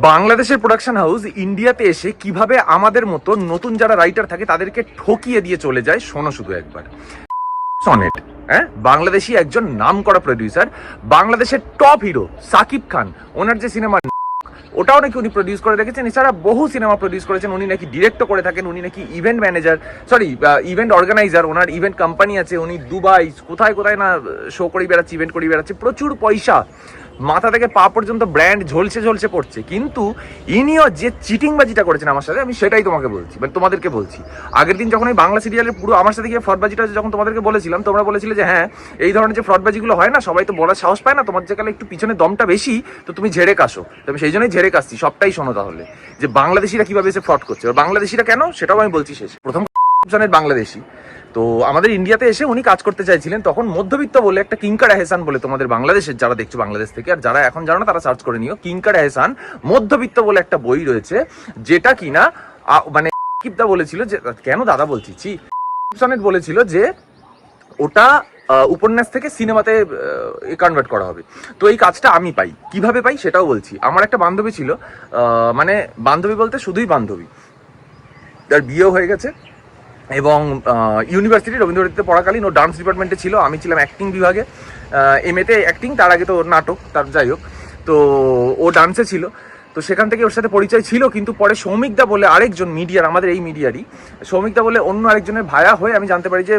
বাংলাদেশের production house ইন্ডিয়াতে এসে কীভাবে আমাদের মতো নতুন যারা রাইটার থাকে তাদেরকে ঠকিয়ে দিয়ে চলে যায়, শোনো শুধু একবার। সনেট হ্যাঁ? বাংলাদেশি একজন নাম করা প্রডিউসার বাংলাদেশের টপ হিরো সাকিব খান, ওনার যে সিনেমা ওটাও নাকি উনি প্রডিউস করে রেখেছেন। এছাড়া বহু সিনেমা প্রডিউস করেছেন। উনি নাকি ডিরেক্টও করে থাকেন, উনি নাকি event manager sorry event organizer ওনার ইভেন্ট কোম্পানি আছে, উনি দুবাই, কোথায় কোথায় না শো করে বেড়াচ্ছে ইভেন্ট করে বেড়াচ্ছে, প্রচুর পয়সা মাথা থেকে পা পর্যন্ত ব্র্যান্ড ঝলসে ঝলসে পড়ছে কিন্তু ইনিও যে চিটিংবাজিটা করেছেন আমার সাথে, আমি সেটাই তোমাকে বলছি মানে তোমাদেরকে বলছি। আগের দিন যখন এই বাংলা সিরিয়ালের পুরো আমার সাথে গিয়ে ফ্রডবাজিটা যখন তোমাদেরকে বলেছিলাম, তোমরা বলেছিলে যে হ্যাঁ এই ধরনের যে ফ্রডবাজিগুলো হয় না, সবাই তো বলার সাহস পায় না, তোমার যে কালে একটু পিছনে দমটা বেশি, তো তুমি ঝেড়ে কাশো তো আমি সেই জন্যই ঝেড়ে কাশছি, সবটাই শোনো তাহলে, যে বাংলাদেশিরা কীভাবে এসে ফ্রড করছে। বাংলাদেশিরা কেন? সেটাও আমি বলছি শেষ। প্রথম জনের বাংলাদেশি। তো আমাদের ইন্ডিয়াতে এসে উনি কাজ করতে চাইছিলেন, তখন মধ্যবিত্ত বলে একটা কিঙ্কার এহসান বলে তোমাদের বাংলাদেশের যারা দেখছ বাংলাদেশ থেকে, আর যারা এখন জানো না তারা সার্চ করে নিও, কিঙ্কার এহসান মধ্যবিত্ত বলে একটা বই রয়েছে, যেটা কিনা মানে কিপদা বলেছিল যে, কেন দাদা বলছি? সনেট বলেছিল যে ওটা উপন্যাস থেকে সিনেমাতে কনভার্ট করা হবে। তো এই কাজটা আমি পাই। কীভাবে পাই সেটাও বলছি। আমার একটা বান্ধবী ছিল মানে বান্ধবী বলতে শুধুই বান্ধবী। তার বিয়েও হয়ে গেছে। এবং ইউনিভার্সিটি রবীন্দ্রভারতীতে পড়াকালীন ও ডান্স ডিপার্টমেন্টে ছিল। আমি ছিলাম অ্যাক্টিং বিভাগে। এম এতে অ্যাক্টিং তার আগে তো ওর নাটক, তার যাই হোক। তো ও ডান্সে ছিল। তো সেখান থেকে ওর সাথে পরিচয় ছিল, কিন্তু পরে সৌমিকদা বলে আরেকজন মিডিয়ার আমাদের এই মিডিয়ারই সৌমিকদা বলে অন্য আরেকজনের ভায়া হয়ে আমি জানতে পারি যে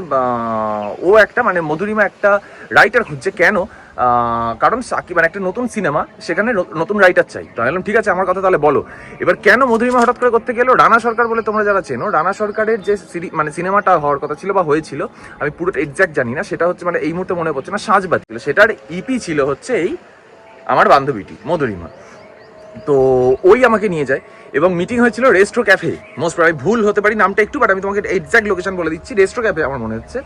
ও একটা মানে মধুরিমা একটা রাইটার খুঁজছে। কেন? কারণ সাকিব মানে একটা নতুন সিনেমা, সেখানে নতুন রাইটার চাই। তো আমি বললাম, ঠিক আছে, আমার কথা তাহলে বলো। এবার কেন মধুরিমা হঠাৎ করে করতে গেলো? রানা সরকার বলে তোমরা যারা চেনো, রানা সরকারের যে সিরি মানে সিনেমাটা হওয়ার কথা ছিল বা হয়েছিল, আমি পুরো এক্সাক্ট জানি না, সেটা হচ্ছে মানে এই মুহূর্তে মনে পড়ছে না, সাজবাজ ছিল। সেটার ইপি ছিল হচ্ছে এই আমার বান্ধবীটি, মধুরিমা। তো ওই আমাকে নিয়ে যায় এবং মিটিং হয়েছিল রেস্ট্রো ক্যাফে মোস্ট প্রায় ভুল হতে পারি, নামটা একটু বাট আমি তোমাকে এক্সাক্ট লোকেশন বলে দিচ্ছি। রেস্ট্রো ক্যাফে আমার মনে হচ্ছে।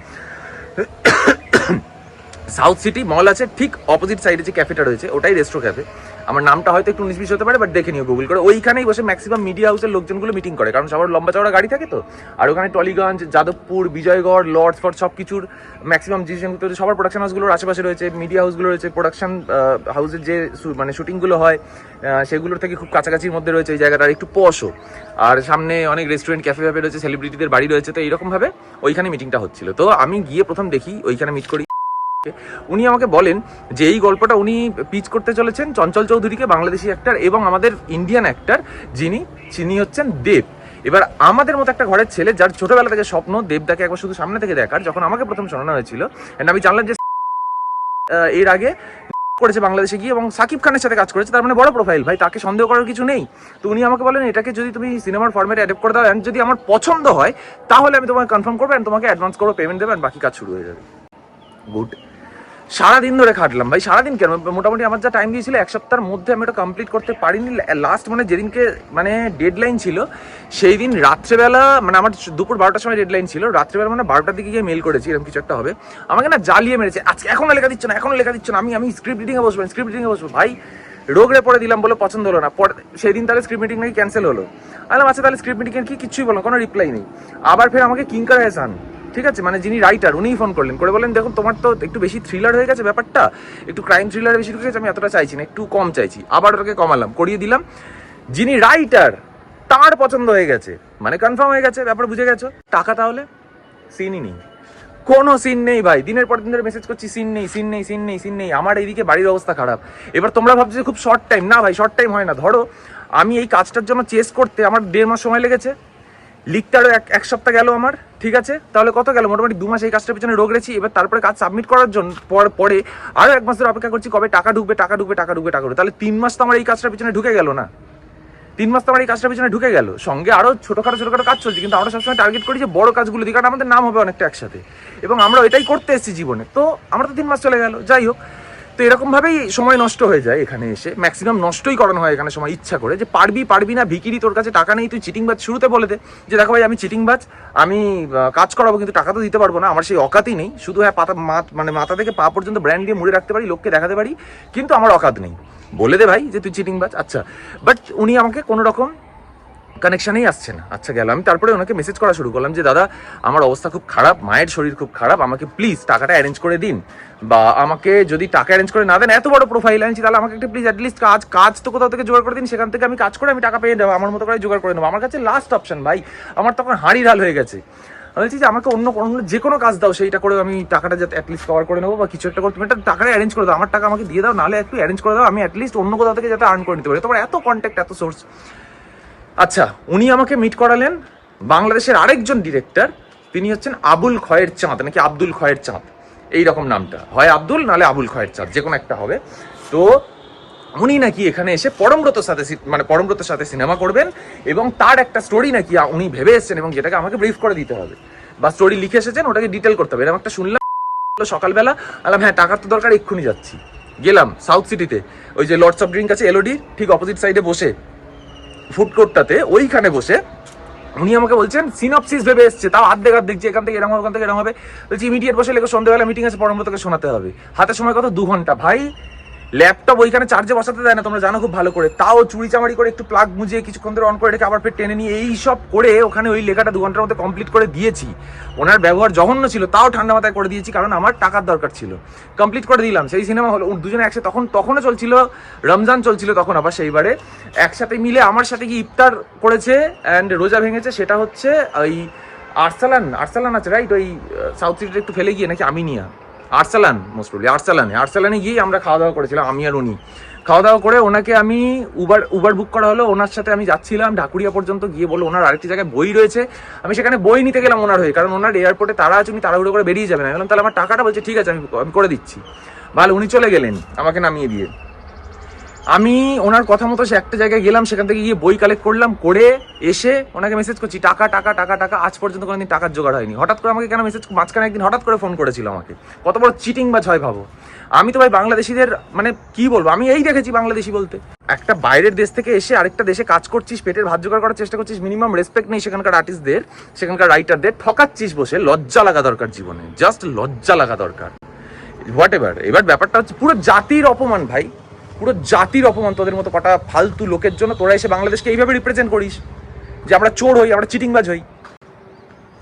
সাউথ সিটি মল আছে ঠিক অপোজিট সাইডে যে ক্যাফেটা রয়েছে ওটাই রেস্ট্রো ক্যাফে আমার নামটা হয়তো একটু উনিশ হতে পারে বাট দেখে নিও গুগল করে। ওইখানেই বসে ম্যাক্সিমাম মিডিয়া হাউসের লোকজনগুলো মিটিং করে কারণ সবার লম্বা চওড়া গাড়ি থাকে তো। আর ওখানে টলিগঞ্জ যাদবপুর বিজয়গড় লর্ডস ফর সব কিছুর ম্যাক্সিমাম ডিসিশন করতে হচ্ছে, সবার প্রোডাকশন হাউসগুলোর আশেপাশে রয়েছে মিডিয়া হাউসগুলো রয়েছে প্রোডাকশন হাউসের যে মানে শুটিংগুলো হয় সেগুলোর থেকে খুব কাছাকাছির মধ্যে রয়েছে এই জায়গাটা। একটু পশও। আর সামনে অনেক রেস্টুরেন্ট ক্যাফে ফ্যাফে রয়েছে সেলিব্রিটিদের বাড়ি রয়েছে তো এইরকমভাবে ওইখানে মিটিংটা হচ্ছিল। তো আমি গিয়ে প্রথম দেখি ওইখানে মিট করি। উনি আমাকে বলেন যে এই গল্পটা উনি পিচ করতে চলেছেন চঞ্চল চৌধুরীকে, বাংলাদেশি অ্যাক্টার এবং আমাদের ইন্ডিয়ান অ্যাক্টার যিনি যিনি হচ্ছেন দেব। এবার আমাদের মতো একটা ঘরের ছেলে যার ছোটবেলা থেকে স্বপ্ন দেবদাকে একবার শুধু সামনে থেকে দেখার, যখন আমাকে প্রথম শোনানো হয়েছিল, and আমি জানলাম যে এর আগে করেছে বাংলাদেশে গিয়ে এবং সাকিব খানের সাথে কাজ করেছে, তার মানে বড় প্রোফাইল ভাই, তাকে সন্দেহ করার কিছু নেই। তো উনি আমাকে বলেন, এটাকে যদি তুমি সিনেমার ফর্মেটে অ্যাডাপ্ট করে দাও, and যদি আমার পছন্দ হয়, তাহলে আমি তোমাকে কনফার্ম করব, and তোমাকে অ্যাডভান্স করব পেমেন্ট দেবো, and বাকি কাজ শুরু হয়ে যাবে। গুড সারাদিন ধরে খাটলাম। ভাই, সারাদিন কেন? মোটামুটি আমার যা টাইম দিয়েছিল, এক সপ্তাহের মধ্যে আমি ওটা কমপ্লিট করতে পারিনি। লাস্ট মানে যেদিনকে মানে ডেডলাইন ছিল সেই দিন রাত্রেবেলা মানে আমার দুপুর বারোটার সময় ডেডলাইন ছিল, রাত্রেবেলা মানে বারোটার দিকে গিয়ে মেল করেছি, এরকম কিছু একটা হবে। আমাকে না জ্বালিয়ে মেরেছে। আজকে এখনও লেখা দিচ্ছ না, এখনও লেখা দিচ্ছ না। আমি আমি স্ক্রিপ্ট রিডিংয়ে বসবো স্ক্রিপ্ট রিডিংয়ে বসবো। ভাই রোগরে পরে দিলাম বলে পছন্দ হলো না। পরে সেই দিন তাহলে স্ক্রিপ্ট মিটিং নাকি ক্যান্সেল হলো। আমি আচ্ছা তাহলে স্ক্রিপ্ট মিটিং কি কিছুই বলো, কোনো রিপ্লাই নেই। আবার ফের আমাকে কিঙ্কার হেসান ঠিক আছে? মানে যিনি রাইটার উনিই ফোন করলেন। করে বলেন দেখুন, তোমার তো একটু বেশি থ্রিলার হয়ে গেছে ব্যাপারটা। একটু ক্রাইম থ্রিলার বেশি ঢুকেছে আমি এতটা চাইছি না, একটু কম চাইছি। আবার ওটাকে কমালাম, করিয়ে দিলাম। যিনি রাইটার তার পছন্দ হয়ে গেছে। মানে কনফার্ম হয়ে গেছে, ব্যাপার বুঝে গেছো? টাকা তাহলে? সিনই নেই। কোনো সিন নেই ভাই। দিনের পর দিন ধরে মেসেজ করছি সিন নেই সিন নেই সিন নেই সিন নেই। আমার এইদিকে বাড়ির অবস্থা খারাপ। এবার তোমরা ভাবছ খুব শর্ট টাইম না ভাই শর্ট টাইম হয় না। ধরো, আমি এই কাজটার জন্য চেস করতে আমার দেড় মাস সময় লেগেছে। লিখতে আরও এক এক সপ্তাহ গেল আমার। ঠিক আছে? তাহলে কত গেল? মোটামুটি দু মাস এই কাজটার পিছনে রোগ রেছি এবার তারপরে কাজ সাবমিট করার জন্য পর- পরে আরও এক মাস ধরে অপেক্ষা করছি কবে টাকা ঢুকবে টাকা ঢুকবে টাকা ঢুকবে টাকা ঢুকবে। তাহলে তিন মাস তো আমার এই কাজটার পিছনে ঢুকে গেল না। তিন মাস তো আমার এই কাজটা পিছনে ঢুকে গেল। সঙ্গে আরও ছোটখাটো ছোটখাটো কাজ চলছে, কিন্তু আমরা সবসময় টার্গেট করি যে বড় কাজগুলো দিকে কারণ আমাদের নাম হবে অনেকটা একসাথে। এবং আমরা এটাই করতে এসেছি জীবনে। তো আমরা তো তিন মাস চলে গেল। যাই হোক তো এরকম ভাবেই সময় নষ্ট হয়ে যায় এখানে এসে। ম্যাক্সিমাম নষ্টই করানো হয় এখানে সময় ইচ্ছা করে। যে পারবি পারবি না, ভিকিরি, তোর কাছে টাকা নেই, তুই চিটিং বাজ শুরুতে বলে দে। যে দেখো ভাই, আমি চিটিং বাজ, আমি কাজ করাবো কিন্তু টাকা তো দিতে পারব না, আমার সেই অকাতই নেই। শুধু হ্যাঁ পাতা মানে মাথা থেকে পা পর্যন্ত ব্র্যান্ড দিয়ে মুড়ে রাখতে পারি, লোককে দেখাতে পারি, কিন্তু আমার অকাত নেই। বলে দে ভাই যে তুই চিটিং বাজ আচ্ছা। বাট উনি আমাকে কোনো রকম কানেকশনেই আসছে না। আচ্ছা গেল। আমি তারপরে ওনাকে মেসেজ করা শুরু করলাম যে, দাদা, আমার অবস্থা খুব খারাপ, মায়ের শরীর খুব খারাপ, আমাকে প্লিজ টাকাটা অ্যারেঞ্জ করে দিন। বা আমাকে যদি টাকা অ্যারেঞ্জ করে না দেন, এত বড় প্রোফাইল আনছি তাহলে আমাকে একটা প্লিজ অ্যাটলিস্ট কাজ কাজ তো কোথাও থেকে জোগাড় করে দিন, সেখান থেকে আমি কাজ করে আমি টাকা পেয়ে দেবো, আমার মতো করে জোগাড় করে নেব। আমার কাছে লাস্ট অপশন ভাই, আমার তখন হাঁড়ি ঢাল হয়ে গেছে। আমি বলছি যে, আমাকে অন্য কোনো যে কোনো কাজ দাও, সেইটা করে আমি টাকাটা যাতে অ্যাটলিস্ট কভার করে নেব বা কিছু একটা করে তুমি একটা টাকাটা অ্যারেঞ্জ করে দাও, আমার টাকা আমাকে দিয়ে দাও, নাহলে একটু অ্যারেঞ্জ করে দাও, আমি অ্যাটলিস্ট অন্য কোথাও থেকে যাতে আর্ন করে নিতে পারি। তোমার এত কন্ট্যাক্ট এত সোর্স আচ্ছা উনি আমাকে মিট করালেন বাংলাদেশের আরেকজন ডিরেক্টর তিনি হচ্ছেন আবুল খয়ের চাঁদ, নাকি আব্দুল খয়ের চাঁদ। এই রকম নামটা। হয় আব্দুল, নাহলে আবুল খয়ের চাঁদ যে কোনো একটা হবে। তো উনি নাকি এখানে এসে পরমব্রতর সাথে মানে পরমব্রতর সাথে সিনেমা করবেন এবং তার একটা স্টোরি নাকি উনি ভেবে এসেছেন এবং যেটাকে আমাকে ব্রিফ করে দিতে হবে। বা স্টোরি লিখে এসেছেন, ওটাকে ডিটেল করতে হবে। এরকম একটা শুনলাম সকালবেলা আলাম হ্যাঁ টাকার তো দরকার, এক্ষুনি যাচ্ছি। গেলাম সাউথ সিটিতে ওই যে লর্ডস অফ ড্রিঙ্ক আছে এলওডি ঠিক অপোজিট সাইডে বসে ফুড কোর্টটাতে ওইখানে বসে উনি আমাকে বলছেন সিনপসিস ভেবে এসছে, তাও আর্ধেক দেখার যে এখান থেকে এরকম ওখান থেকে এরকম হবে। বলছি ইমিডিয়েট বসে লেগে সন্ধ্যেবেলা মিটিং আছে পরমব্রতকে শোনাতে হবে। হাতে সময় কত? দু ঘণ্টা। ভাই ল্যাপটপ ওইখানে চার্জে বসাতে দেয় না, তোমরা জানো খুব ভালো করে। তাও চুরি চামারি করে একটু প্লাগ মুজিয়ে কিছুক্ষণ ধরে অন করে রেখে আবার ফের টেনে নিয়ে এই সব করে ওখানে ওই লেখাটা দু ঘণ্টার মধ্যে কমপ্লিট করে দিয়েছি। ওনার ব্যবহার জঘন্য ছিল, তাও ঠান্ডা মাথায় করে দিয়েছি কারণ আমার টাকার দরকার ছিল। কমপ্লিট করে দিলাম, সেই সিনেমা হলো দুজনে একসাথে তখন, তখনও চলছিল, রমজান চলছিল তখন আবার সেইবারে। একসাথে মিলে আমার সাথে কি ইফতার করেছে অ্যান্ড রোজা ভেঙেছে, সেটা হচ্ছে ওই আর্সালান, আরসালান আছে রাইট ওই সাউথ সিটিতে একটু ফেলে গিয়ে নাকি আমিনিয়া। আরসালান মোস্ট আর্সালানে আর্সালানে। আরসালানে গিয়ে আমরা খাওয়া দাওয়া করেছিলাম, আমি আর উনি। খাওয়া দাওয়া করে ওনাকে আমি উবার উবার বুক করা হলো, ওনার সাথে আমি যাচ্ছিলাম ঢাকুরিয়া পর্যন্ত, গিয়ে বলল ওনার আরেকটি জায়গায় বই রয়েছে। আমি সেখানে বই নিতে গেলাম ওনার হয়ে, কারণ ওনার এয়ারপোর্টে তারা আছে, উনি তাড়াহুড়ো করে বেরিয়ে যাবেন। আমি বললাম, তাহলে আমার টাকাটা, বলছে, ঠিক আছে, আমি আমি করে দিচ্ছি। ভালো, উনি চলে গেলেন আমাকে নামিয়ে দিয়ে। আমি ওনার কথা মতো সে একটা জায়গায় গেলাম, সেখান থেকে গিয়ে বই কালেক্ট করলাম, করে এসে ওনাকে মেসেজ করছি, টাকা টাকা টাকা টাকা, আজ পর্যন্ত কোনোদিন টাকার জোগাড় হয়নি। হঠাৎ করে আমাকে কেন মেসেজ মাঝখানে একদিন হঠাৎ করে ফোন করেছিল আমাকে। কত বড় চিটিং বা ছয় ভাবো? আমি তো ভাই বাংলাদেশিদের মানে কি বলব, আমি এই দেখেছি বাংলাদেশি বলতে। একটা বাইরের দেশ থেকে এসে আরেকটা দেশে কাজ করছিস, পেটের ভাত জোগাড় করার চেষ্টা করছিস মিনিমাম রেসপেক্ট নেই সেখানকার আর্টিস্টদের সেখানকার রাইটারদের ঠকাচ্ছিস বসে, লজ্জা লাগা দরকার জীবনে জাস্ট লজ্জা লাগা দরকার। হোয়াট এভার এবার ব্যাপারটা হচ্ছে পুরো জাতির অপমান ভাই। পুরো জাতির অপমান তোদের মতো কটা ফালতু লোকের জন্য তোরা এসে বাংলাদেশকে এইভাবে রিপ্রেজেন্ট করিস? যে আমরা চোর হই, আমরা চিটিংবাজ হই।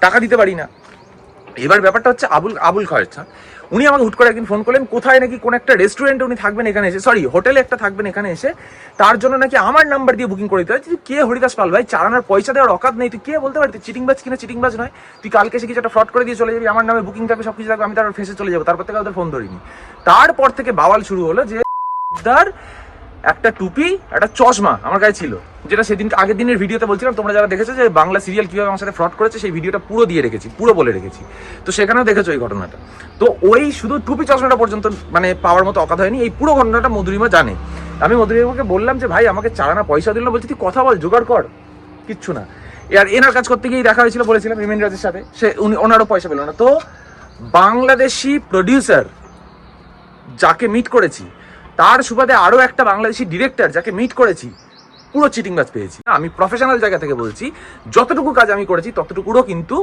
টাকা দিতে পারি না। এবার ব্যাপারটা হচ্ছে আবুল আবুল খয়েরছা উনি আমাকে হুট করে একদিন ফোন করলেন, কোথায় নাকি কোনো একটা রেস্টুরেন্টে উনি থাকবেন এখানে এসে সরি হোটেলে একটা থাকবেন এখানে এসে, তার জন্য নাকি আমার নাম্বার দিয়ে বুকিং করে দিতে হয়। তুই কে হরিদাস পাল ভাই? চালানোর পয়সা দেওয়ার অকাত নেই। তুই কে বলতে পারতি চিটিংবাজ কিনা? চিটিংবাজ নয়। তুই কালকে এসে কিছু একটা ফ্রড করে দিয়ে চলে যাবি। আমার নামে বুকিং থাকবে সব কিছু থাকবে, আমি তার ফেসে চলে যাব। তারপর থেকে ওদের ফোন ধরিনি। তারপর থেকে বাওয়াল শুরু হলো যে তার একটা টুপি, একটা চশমা আমার কাছে ছিল, যেটা সেদিন আগের দিনের ভিডিওতে বলছিলাম, তোমরা যারা দেখেছ যে বাংলা সিরিয়াল কীভাবে আমার সাথে ফ্রড করেছে, সেই ভিডিওটা পুরো দিয়ে রেখেছি, পুরো বলে রেখেছি। তো সেখানেও দেখেছ এই ঘটনাটা। তো ওই শুধু টুপি, চশমাটা পর্যন্ত মানে পাওয়ার মতো অকাত হয়নি, এই পুরো ঘটনাটা মধুরিমা জানে। আমি মধুরিমাকে বললাম যে, ভাই, আমাকে চালানা পয়সা দিল না, বলছি, তুই কথা বল, জোগাড় কর। কিচ্ছু না। আর এনার কাজ করতে গিয়ে দেখা হয়েছিল, বলেছিলাম হিমেন রাজের সাথে। সে, উনি, ওনারও পয়সা পেল না। তো বাংলাদেশি প্রডিউসার যাকে মিট করেছি তার সুবাদে আরও একটা বাংলাদেশি ডিরেক্টর যাকে মিট করেছি, পুরো চিটিং বাজ পেয়েছি। আমি প্রফেশনাল জায়গা থেকে বলছি, যতটুকু কাজ আমি করেছি, ততটুকুরও কিন্তু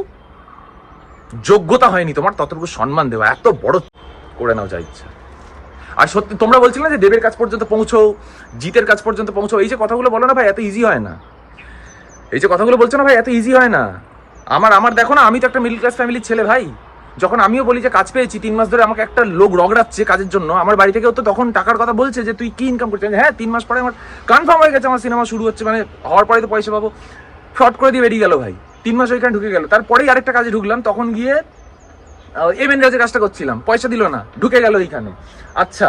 যোগ্যতা হয়নি তোমার, ততটুকু সম্মান দেওয়া, এত বড় করে নাও যা ইচ্ছা। আর সত্যি, তোমরা বলছিলে যে দেবের কাজ পর্যন্ত পৌঁছো জিতের কাজ পর্যন্ত পৌঁছো এই যে কথাগুলো বলো না ভাই, এত ইজি হয় না। এই যে কথাগুলো বলছো না ভাই, এত ইজি হয় না। আমার আমার দেখো না, আমি তো একটা মিডল ক্লাস ফ্যামিলির ছেলে ভাই। যখন আমিও বলি যে কাজ পেয়েছি, তিন মাস ধরে আমাকে একটা লোক রগড়াচ্ছে কাজের জন্য, আমার বাড়ি থেকেও তো তখন টাকার কথা বলছে যে, তুই কি ইনকাম করছিস? হ্যাঁ তিন মাস পরে আমার কনফার্ম হয়ে গেছে, আমার সিনেমা শুরু হচ্ছে মানে হওয়ার পরে তো পয়সা পাবো। ফ্রড করে দিয়ে বেরিয়ে গেল ভাই। তিন মাস ওইখানে ঢুকে গেল। তারপরেই আরেকটা কাজে ঢুকলাম, তখন গিয়ে এমএন রাজের কাজটা করছিলাম। পয়সা দিল না, ঢুকে গেল এইখানে। আচ্ছা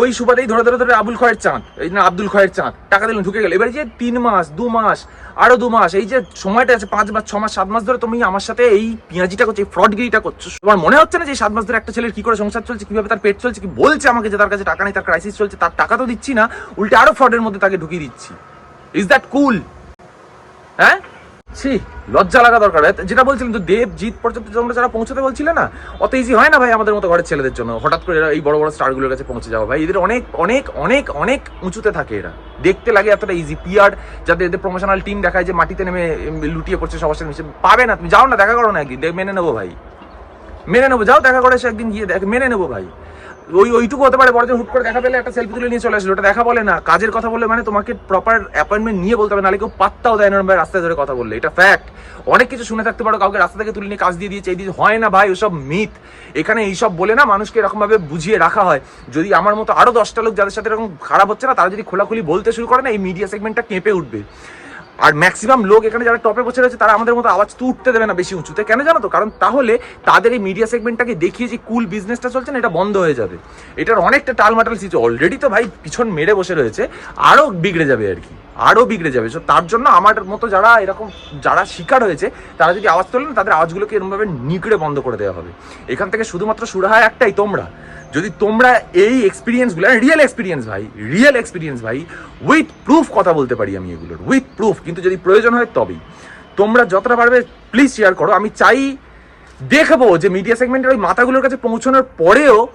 ওই সুবাদেই ধরে ধরে ধরে আবুল খয়ের চাঁদ, এই না আব্দুল খয়ের চাঁদ, টাকা দিলেন, ঢুকে গেল। এবারে যে তিন মাস, দু মাস, আরও দু মাস, এই যে সময়টা আছে, পাঁচ মাস ছ মাস, সাত মাস ধরে তুমি আমার সাথে এই পিঁয়াজিটা করছ, এই ফ্রডগিরিটা করছ। তোমার মনে হচ্ছে না যে সাত মাস ধরে একটা ছেলের কি করে সংসার চলছে, কীভাবে তার পেট চলছে, কি বলছে আমাকে যে তার কাছে টাকা নেই, তার ক্রাইসিস চলছে, তার টাকা তো দিচ্ছি না, উল্টে আরও ফ্রডের মধ্যে তাকে ঢুকিয়ে দিচ্ছি। ইজ দ্যাট কুল হ্যাঁ? ছি, লজ্জা লাগা দরকার। যেটা বলছিলাম তো, দেব জিত পর্যন্ত তোমরা যারা পৌঁছতে বলছিলে না, অত ইজি হয় না ভাই আমাদের মতো ঘরের ছেলেদের জন্য। হঠাৎ করে এরা এই বড় বড় স্টারগুলোর কাছে পৌঁছে যাওয়া। ভাই, এদের অনেক অনেক অনেক অনেক উঁচুতে থাকে এরা। দেখতে লাগে এতটা ইজি পিয়ার যাদের এদের প্রমোশনাল টিম দেখায় যে মাটিতে নেমে লুটিয়ে পড়ছে সবার সাথে মিশে পাবে না। তুমি যাও না, দেখা করো না একদিন। মেনে নেব ভাই। মেনে নেব। যাও, দেখা করে এসে একদিন গিয়ে দেখ, মেনে নেব ভাই। ওই ওইটুকু হতে পারে, বড়জন হুট করে দেখা পেলে একটা সেলফি তুলে নিয়ে চলে আসলো। ওটা দেখা বলে না, কাজের কথা বলে মানে তোমাকে প্রপার অ্যাপয়েন্টমেন্ট নিয়ে বলতে হবে, নাহলে কেউ পাত্তাও দেয় না ভাই রাস্তায় ধরে কথা বললে। এটা ফ্যাক্ট অনেক কিছু শুনে থাকতে পারো, কাউকে রাস্তা থেকে তুলে নিয়ে কাজ দিয়ে দিয়েছে, এই দিয়ে হয় না ভাই, ওসব মিথ এখানে এইসব বলে না মানুষকে এরকমভাবে বুঝিয়ে রাখা হয়। যদি আমার মতো আরও দশটা লোক যাদের সাথে এরকম খারাপ হচ্ছে না, তারা যদি খোলাখুলি বলতে শুরু করে না, এই মিডিয়া সেগমেন্টটা কেঁপে উঠবে। আর ম্যাক্সিমাম লোক এখানে যারা টপে বসে রয়েছে, তারা আমাদের মতো আওয়াজ তো উঠতে দেবে না বেশি উঁচুতে। কেন জানো তো? কারণ তাহলে তাদের এই মিডিয়া সেগমেন্টটাকে দেখিয়ে যে কুল বিজনেসটা চলছে না, এটা বন্ধ হয়ে যাবে। এটার অনেকটা টালমাটাল সিচু অলরেডি তো ভাই পিছন মেরে বসে রয়েছে আরও বিগড়ে যাবে আর কি। আরও বিগড়ে যাবে। সো তার জন্য আমার মতো যারা এরকম, যারা শিকার হয়েছে, তারা যদি আওয়াজ তোলেন তাদের আওয়াজগুলোকে এরকমভাবে নিকড়ে বন্ধ করে দেওয়া হবে। এখান থেকে শুধুমাত্র সুরাহা একটাই, তোমরা। যদি তোমরা এই এক্সপিরিয়েন্সগুলো রিয়েল এক্সপিরিয়েন্স ভাই রিয়েল এক্সপিরিয়েন্স ভাই উইথ প্রুফ কথা বলতে পারি আমি এগুলোর উইথ প্রুফ কিন্তু যদি প্রয়োজন হয় তবেই। তোমরা যতটা পারবে প্লিজ শেয়ার করো। আমি চাই দেখব যে মিডিয়া সেগমেন্টের ওই মাথাগুলোর কাছে পৌঁছানোর পরেও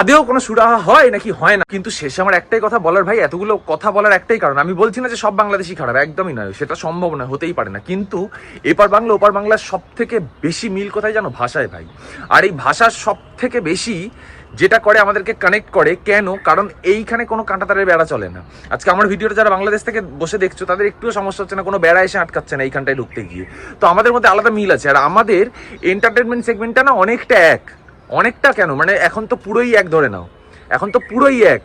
আদেও কোনো সুরাহা হয় নাকি হয় না। কিন্তু শেষে আমার একটাই কথা বলার ভাই, এতগুলো কথা বলার একটাই কারণ। আমি বলছি না যে সব বাংলাদেশি খারাপ, একদমই নয়, সেটা সম্ভব নয়, হতেই পারে না। কিন্তু এপার বাংলা, ওপার বাংলার সব থেকে বেশি মিল কোথায় জানো? ভাষায় ভাই। আর এই ভাষার সব থেকে বেশি যেটা করে আমাদেরকে কানেক্ট করে, কেন? কারণ এইখানে কোনো কাঁটাতারের বেড়া চলে না। আজকে আমার ভিডিওটা যারা বাংলাদেশ থেকে বসে দেখছ, তাদের একটুও সমস্যা হচ্ছে না, কোনো বেড়া এসে আটকাচ্ছে না এইখানটায় ঢুকতে গিয়ে। তো আমাদের মধ্যে আলাদা মিল আছে। আর আমাদের এন্টারটেনমেন্ট সেগমেন্টটা না অনেকটা এক। অনেকটা কেন? মানে এখন তো পুরোই এক ধরে নাও। এখন তো পুরোই এক।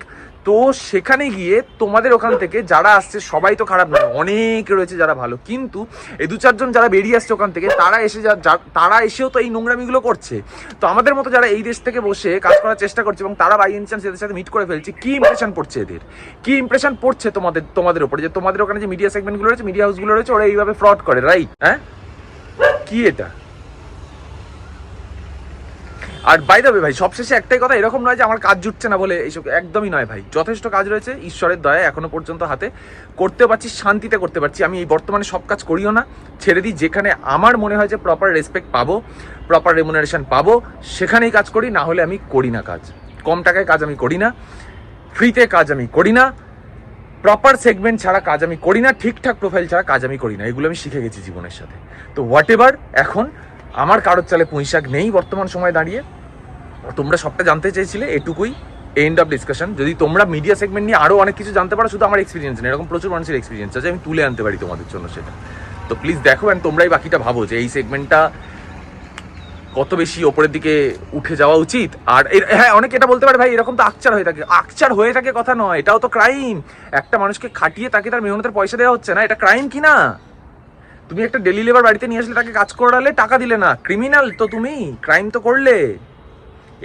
তো সেখানে গিয়ে তোমাদের ওখান থেকে যারা আসছে, সবাই তো খারাপ নয়, অনেক রয়েছে যারা ভালো। কিন্তু এই দু চারজন যারা বেরিয়ে আসছে ওখান থেকে, তারা এসে তারা এসেও তো এই নোংরামিগুলো করছে। তো আমাদের মতো যারা এই দেশ থেকে বসে কাজ করার চেষ্টা করছে এবং তারা বাই ইনচান্স এদের সাথে মিট করে ফেলছে, কি ইমপ্রেশন পড়ছে এদের? কি ইমপ্রেশন পড়ছে তোমাদের তোমাদের উপরে? যে তোমাদের ওখানে যে মিডিয়া সেগমেন্টগুলো রয়েছে মিডিয়া হাউসগুলো রয়েছে, ওরা এইভাবে ফ্রড করে রাইট হ্যাঁ? কি এটা? আর বাই দ্য ভাই, সবশেষে একটাই কথা, এরকম নয় যে আমার কাজ জুটছে না বলে এইসব একদমই নয় ভাই। যথেষ্ট কাজ রয়েছে, ঈশ্বরের দয়া এখনও পর্যন্ত হাতে। করতে পারছি, শান্তিতে করতে পারছি। আমি এই বর্তমানে সব কাজ করিও না, ছেড়ে দিই। যেখানে আমার মনে হয় যে প্রপার রেসপেক্ট পাবো প্রপার রেমুনারেশন পাবো, সেখানেই কাজ করি, না হলে আমি করি না কাজ। কম টাকায় কাজ আমি করি না ফ্রিতে কাজ আমি করি না প্রপার সেগমেন্ট ছাড়া কাজ আমি করি না, ঠিকঠাক প্রোফাইল ছাড়া কাজ আমি করি না। এগুলো আমি শিখে গেছি জীবনের সাথে। তো হোয়াট এখন আমার কারোর চালে পুঁইশাক নেই বর্তমান সময় দাঁড়িয়ে। তোমরা সবটা জানতে চেয়েছিলে, এটুকুই এন্ড অফ ডিসকাশন যদি তোমরা মিডিয়া সেগমেন্ট নিয়ে আরও অনেক কিছু জানতে পারো, শুধু আমার এক্সপিরিয়েন্স নেই, এরকম প্রচুর মানুষের এক্সপিরিয়েন্স আছে, আমি তুলে আনতে পারি তোমাদের জন্য সেটা। তো প্লিজ দেখো অ্যান্ড তোমরাই বাকিটা ভাবো যে এই সেগমেন্টটা কত বেশি ওপরের দিকে উঠে যাওয়া উচিত। আর হ্যাঁ অনেকে এটা বলতে পারে, ভাই, এরকম তো আকচার হয়ে থাকে। আকচার হয়ে থাকে কথা নয়, এটাও তো ক্রাইম একটা মানুষকে খাটিয়ে তাকে তার মেহনতের পয়সা দেওয়া হচ্ছে না, এটা ক্রাইম কি না তুমি একটা ডেলি লেবার বাড়িতে নিয়ে আসলে তাকে কাজ করালে টাকা দিলে না। ক্রিমিনাল তো তুমি ক্রাইম তো করলে।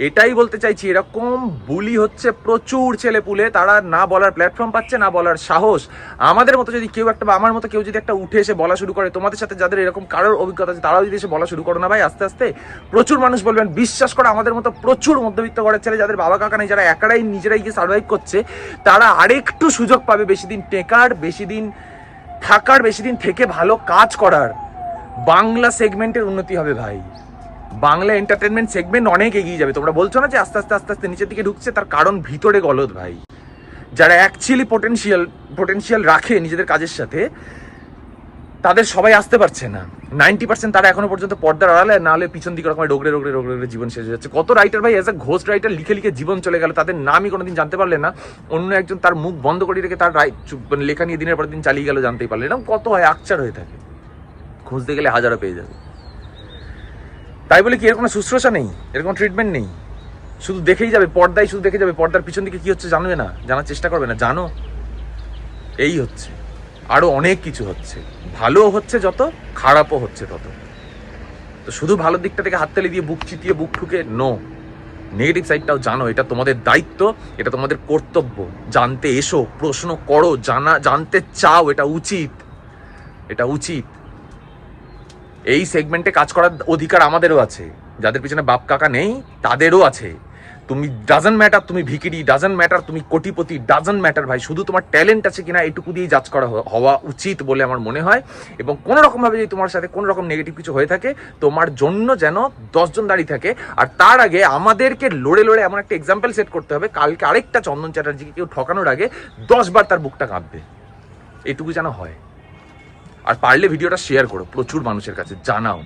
এটাই বলতে চাইছি, এরকম বুলি হচ্ছে প্রচুর ছেলে পুলে তারা না বলার প্ল্যাটফর্ম পাচ্ছে, না বলার সাহস। আমাদের মতো যদি কেউ একটা বা আমার মতো কেউ যদি একটা উঠে এসে বলা শুরু করে, তোমাদের সাথে যাদের এরকম কারোর অভিজ্ঞতা আছে, তারাও যদি এসে বলা শুরু করো না ভাই, আস্তে আস্তে প্রচুর মানুষ বলবেন, বিশ্বাস করে, আমাদের মতো প্রচুর মধ্যবিত্ত ঘরের ছেলে, যাদের বাবা, কাকা নেই, যারা একারাই নিজেরাই গিয়ে সার্ভাইভ করছে, তারা আরেকটু সুযোগ পাবে, বেশি দিন টেকার, বেশি দিন থাকার বেশি দিন থেকে ভালো কাজ করার বাংলা সেগমেন্টের উন্নতি হবে ভাই। বাংলা এন্টারটেনমেন্ট সেগমেন্ট অনেক এগিয়ে যাবে। তোমরা বলছো না যে আস্তে আস্তে আস্তে আস্তে নিচের দিকে ঢুকছে, তার কারণ ভিতরে গলদ ভাই। যারা অ্যাকচুয়ালি পোটেন্সিয়াল পোটেন্সিয়াল রাখে নিজেদের কাজের সাথে তাদের সবাই আসতে পারছে না। নাইনটি পার্সেন্ট তারা এখনও পর্যন্ত পর্দার আড়ালে, না হলে পিছন দিকে রকম রোগড়ে রোগড়ে ডোগরে রোগড়ে জীবন শেষ হয়ে যাচ্ছে। কত রাইটার ভাই এজ এ ঘোষ রাইটার লিখে লিখে জীবন চলে গেল, তাদের নামই কোনোদিন জানতে পারলে না। অন্য একজন তার মুখ বন্ধ করে রেখে তার রাই- চুপ- মানে লেখা নিয়ে দিনের পর দিন চালিয়ে গেল, জানতেই পারলে এরকম কত হয়, আকচার হয়ে থাকে। খুঁজতে গেলে হাজারো পেয়ে যাবে। তাই বলে কি, এর কোনো শুশ্রূষা নেই? এরকম ট্রিটমেন্ট নেই? শুধু দেখেই যাবে পর্দায় শুধু দেখে যাবে, পর্দার পিছন দিকে কি হচ্ছে জানবে না? জানার চেষ্টা করবে না, জানো? এই হচ্ছে। আরও অনেক কিছু হচ্ছে। ভালো হচ্ছে যত, খারাপও হচ্ছে তত। তো শুধু ভালো দিকটা থেকে হাততালি দিয়ে বুক চিতিয়ে বুক ঠুকে নো নেগেটিভ সাইডটাও জানো, এটা তোমাদের দায়িত্ব, এটা তোমাদের কর্তব্য। জানতে এসো, প্রশ্ন করো, জানা, জানতে চাও, এটা উচিত। এটা উচিত। এই সেগমেন্টে কাজ করার অধিকার আমাদেরও আছে। যাদের পিছনে বাপ কাকা নেই, তাদেরও আছে। তুমি ডাজন্ট ম্যাটার তুমি ভিকিরি ডাজন্ট ম্যাটার তুমি কোটিপতি ডাজন্ট ম্যাটার ভাই, শুধু তোমার ট্যালেন্ট আছে কিনা এটুকু দিয়েই জাজ করা হওয়া উচিত বলে আমার মনে হয়। এবং কোনো রকম ভাবে যদি তোমার সাথে কোনো রকম নেগেটিভ কিছু হয়ে থাকে, তোমার জন্য যেন দশজন দাঁড়িয়ে থাকে। আর তার আগে আমাদেরকে লড়ে লড়ে এমন একটা এক্সাম্পল সেট করতে হবে। কালকে আরেকটা চন্দন চ্যাটার্জিকে কেউ ঠকানোর আগে দশবার তার বুকটা কাঁপবে। এটুকু যেন হয়। আর পারলে ভিডিওটা শেয়ার করো, প্রচুর মানুষের কাছে, জানাও।